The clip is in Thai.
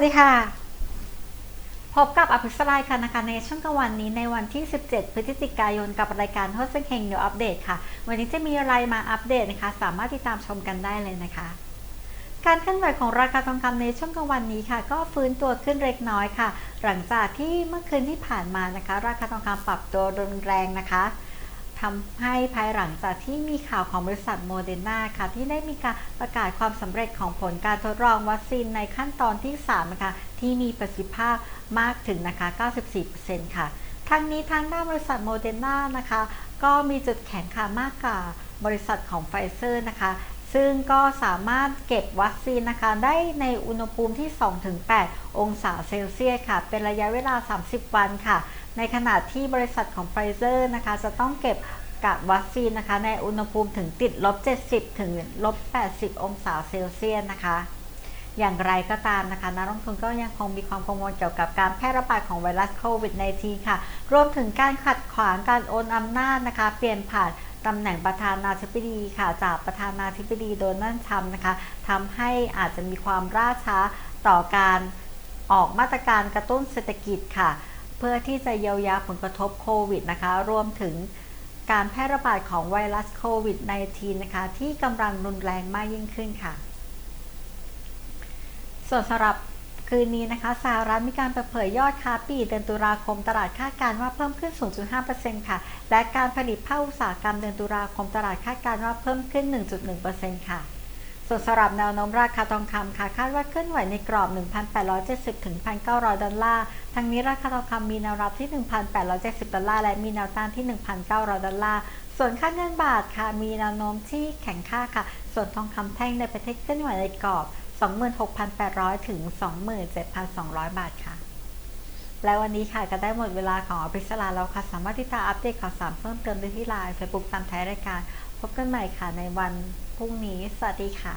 วัสดีค่ะ พบกับอภิสรายค่ะนะคะในช่วงกลางวันนี้ในวันที่ 17 พฤศจิกายนกับรายการโฮสต์เฮงเดี๋ยวอัปเดตค่ะ วันนี้จะมีอะไรมาอัปเดตนะคะ สามารถติดตามชมกันได้เลยนะคะ การเคลื่อนไหวของราคาทองคำในช่วงกลางวันนี้ค่ะ ก็ฟื้นตัวขึ้นเล็กน้อยค่ะ หลังจากที่เมื่อคืนที่ผ่านมานะคะ ราคาทองคำปรับตัวรุนแรงนะคะ ทำให้ภายหลังจากที่มีข่าวของบริษัทโมเดอร์นาค่ะ ที่ได้มีการประกาศความสำเร็จของผลการทดลองวัคซีนในขั้นตอนที่ 3 นะคะ ที่มีประสิทธิภาพมากถึงนะคะ 94%ค่ะทั้งนี้ทางด้านบริษัทโมเดอร์นานะคะ ก็มีจุดแข็งค่ะมากกว่าบริษัทของไฟเซอร์นะคะ ซึ่งก็สามารถเก็บวัคซีนนะคะ ได้ในอุณหภูมิที่ 2-8 องศาเซลเซียสค่ะ เป็นระยะเวลา 30 วันค่ะ ในขณะที่บริษัทของไฟเซอร์นะคะจะต้องเก็บกักวัคซีนนะคะ ในอุณหภูมิถึงติดลบ 70 ถึงลบ 80 องศาเซลเซียสนะคะ อย่างไรก็ตามนะคะนักลงทุนก็ยังคงมีความกังวลเกี่ยวกับการแพร่ระบาดของไวรัสโควิด -19 ค่ะ รวมถึงการขัดขวางการโอนอำนาจนะคะ เปลี่ยนผ่านตำแหน่งประธานาธิบดีค่ะ จากประธานาธิบดีโดนัลด์ทรัมป์นะคะทำให้อาจจะมีความล่าช้าต่อการออกมาตรการกระตุ้นเศรษฐกิจค่ะ เพื่อที่จะเยียวยาผลกระทบโควิดนะคะ รวมถึงการแพร่ระบาดของไวรัสโควิด -19 นะคะ ที่กำลังรุนแรงมากยิ่งขึ้นค่ะ ส่วนสำหรับคืนนี้นะคะสหรัฐมีการเปิดเผยยอดค้าปีเดือนตุลาคมตลาดคาดการณ์ว่าเพิ่มขึ้น 0.5%ค่ะ และการผลิตภาคอุตสาหกรรมเดือนตุลาคมตลาดคาดการณ์ว่าเพิ่มขึ้น 1.1%ค่ะ ส่วนสำหรับแนวโน้มราคาทองคำค่ะคาดว่าเคลื่อนไหวในกรอบ 1,870 ถึง 1,900 ดอลลาร์ ทั้งนี้ราคาทองคำมีแนวรับที่ 1,870 ดอลลาร์ และมีแนวต้านที่ 1,900 ดอลลาร์ ส่วนค่าเงินบาทค่ะ มีแนวโน้มที่แข็งค่าค่ะ ส่วนทองคำแท่งในประเทศเคลื่อนไหวในกรอบ 26,800 ถึง 27,200 บาทค่ะ และวันนี้ค่ะก็ได้หมดเวลาของอภิสราแล้วค่ะ สามารถที่จะอัปเดตข่าวสารเพิ่มเติมได้ที่ไลน์เฟซบุ๊กตามท้ายรายการ พบกันใหม่ค่ะในวันพรุ่งนี้ สวัสดีค่ะ